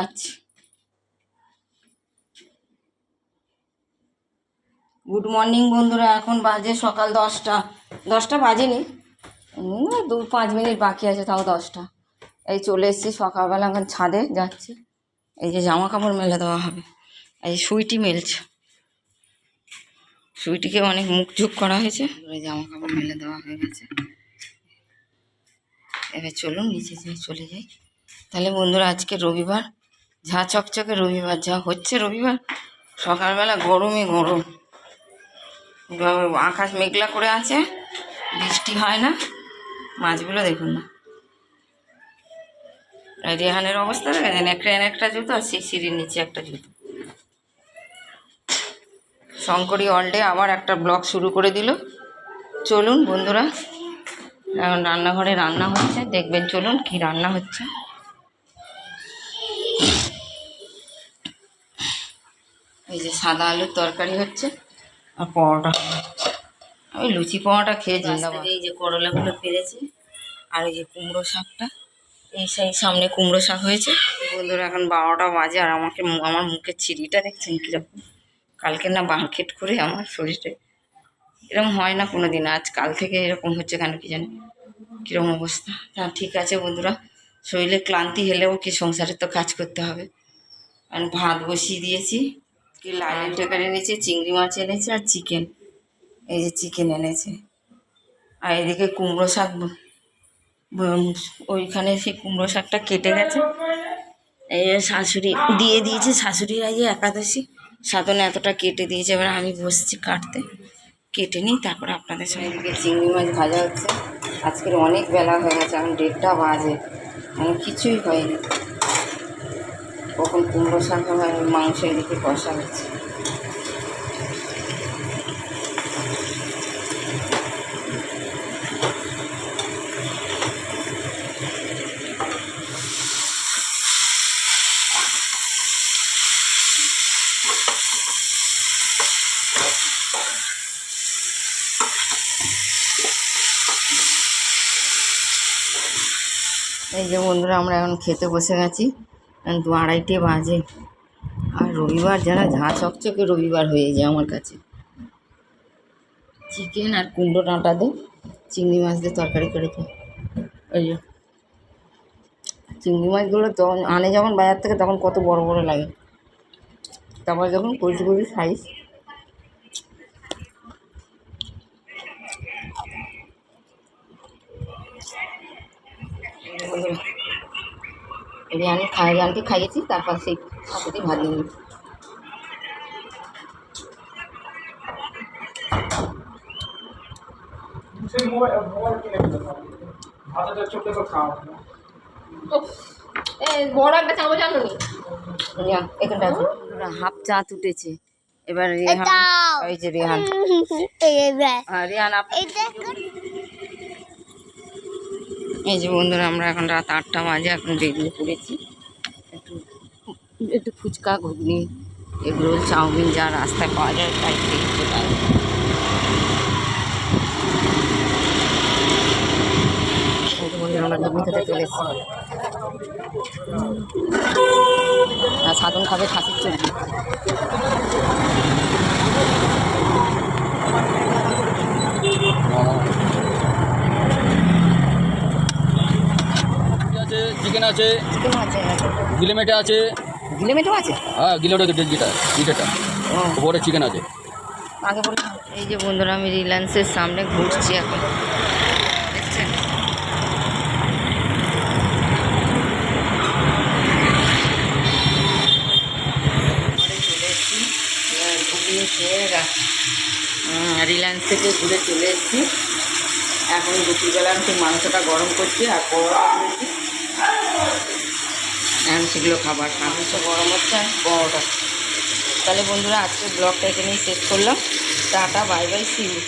যাচ্ছি। Good morning বন্ধুরা, এখন বাজে সকাল দশটা। দশটা বাজেনি। দু, পাঁচ মিনিট বাকি আছে, তাও দশটা। এই চলে এসেছি সকালবেলা, এখন ছাদে যাচ্ছি। এই যে জামা কাপড় মেলে দেওয়া হবে। এই সুইটি মেলছে। সুইটিকে অনেক মুখ ঝুঁক করা হয়েছে। জামা কাপড় মেলে দেওয়া হয়ে গেছে। এবার চলুন নিচে যাই চলে যাই। তাহলে বন্ধুরা, আজকে রবিবার। ঝা চকচকে রবিবার, যা হচ্ছে রবিবার। সকালবেলা গরমই গরম। আকাশ মেঘলা করে আছে, বৃষ্টি হয় না। মাছগুলো দেখুন না। রেহানের অবস্থা দেখেছেন? একটা একটা জুতো আর সিঁড়ির নিচে একটা জুতো। শঙ্করী অলডে আবার একটা ব্লগ শুরু করে দিল। চলুন বন্ধুরা, এখন রান্নাঘরে রান্না হচ্ছে, দেখবেন চলুন কি রান্না হচ্ছে। এই যে সাদা আলুর তরকারি হচ্ছে। আর পরোটা। আমি লুচি পরোটা খেয়ে জিন্দাবাদ এই যে করলাগুলো পেরেছি আর এই যে কুমড়ো শাকটা এই সেই সামনে কুমড়ো শাক হয়েছে। বন্ধুরা এখন বারোটা বাজে আর আমাকে মু- আমার মুখের ছিঁড়িটা দেখছেন কীরকম? কালকে না বাঁকেট করে আমার শরীরে এরকম হয় না কোনো দিন আজ কাল থেকে এরকম হচ্ছে কেন কি জানি? কীরকম অবস্থা? তা ঠিক আছে বন্ধুরা শরীরে ক্লান্তি হলেও কি সংসারে তো কাজ করতে হবে। আর ভাত বসিয়ে দিয়েছি কি লাইন টেকার এনেছে, চিংড়ি মাছ এনেছে আর চিকেন এই যে চিকেন এনেছে। আর এদিকে কুমড়ো শাক ওইখানে সেই কুমড়ো শাকটা কেটে গেছে। এই শাশুড়ি দিয়ে দিয়েছে শাশুড়ির আজকে একাদশী। সাধনে এতটা কেটে দিয়েছে, এবার আমি বসছি কাটতে। কেটে নিই, তারপর আপনাদের সঙ্গে চিংড়ি মাছ ভাজা হচ্ছে। আজকের অনেক বেলা হয়ে গেছে, এখন দেড়টা বাজে। এখন কিছুই হয়নি। কখন কুমড়ো শাক আর মাংস এদিকে কষা হচ্ছে। এই যে বন্ধুরা, আমরা এখন খেতে বসে গেছি। দু আড়াইটে বাজে। আর রবিবার যারা ঝাঁ চকচকে রবিবার হয়ে যায় আমার কাছে। চিকেন আর কুমড়ো ডাঁটা দিয়ে চিংড়ি মাছ দিয়ে তরকারি করে করেছে ওই যে, চিংড়ি মাছগুলো তখন আনে যখন বাজার থেকে, তখন কত বড় বড় লাগে। তারপর যখন কচি কচি সাইজ রিয়ানি খাই রিয়ানকে খাইয়েছি তারপর সেই সাথে ভাত নিয়ে নিয়েছি। হাফ চা উঠেছে এবার রেহান দাও। এই যে রেহান। আপনি এটা এই যে বন্ধুরা, আমরা এখন রাত আটটা বাজে, এখন বেরিয়ে পড়েছি। একটু একটু ফুচকা, ঘুগনি, এগুলো চাউমিন যা রাস্তায় পাওয়া যায়, তাই খেয়ে চলে সাধন খাবে খাসির চর্বি আছে চিকেন আছে? গিলেমেটে আছে? গিলেমেটও আছে? হ্যাঁ গিলেমেটে যেটা যেটা। ও। ওপরে চিকেন আছে। আগে বলুন। এই যে বন্ধুরা আমি রিলায়েন্সের সামনে ঘুরছি এখন। দেখছেন? রিলায়েন্স থেকে ঘুরে চলে এসেছি। এখন দুপুরবেলা আমি মাংসটা গরম করছি আর পরোটা করেছি এখন সেগুলো খাবার তো গরম হচ্ছে, আর পরোটা। তাহলে বন্ধুরা আজকে ব্লগটা এখানেই শেষ করলাম। Tata, bye bye see you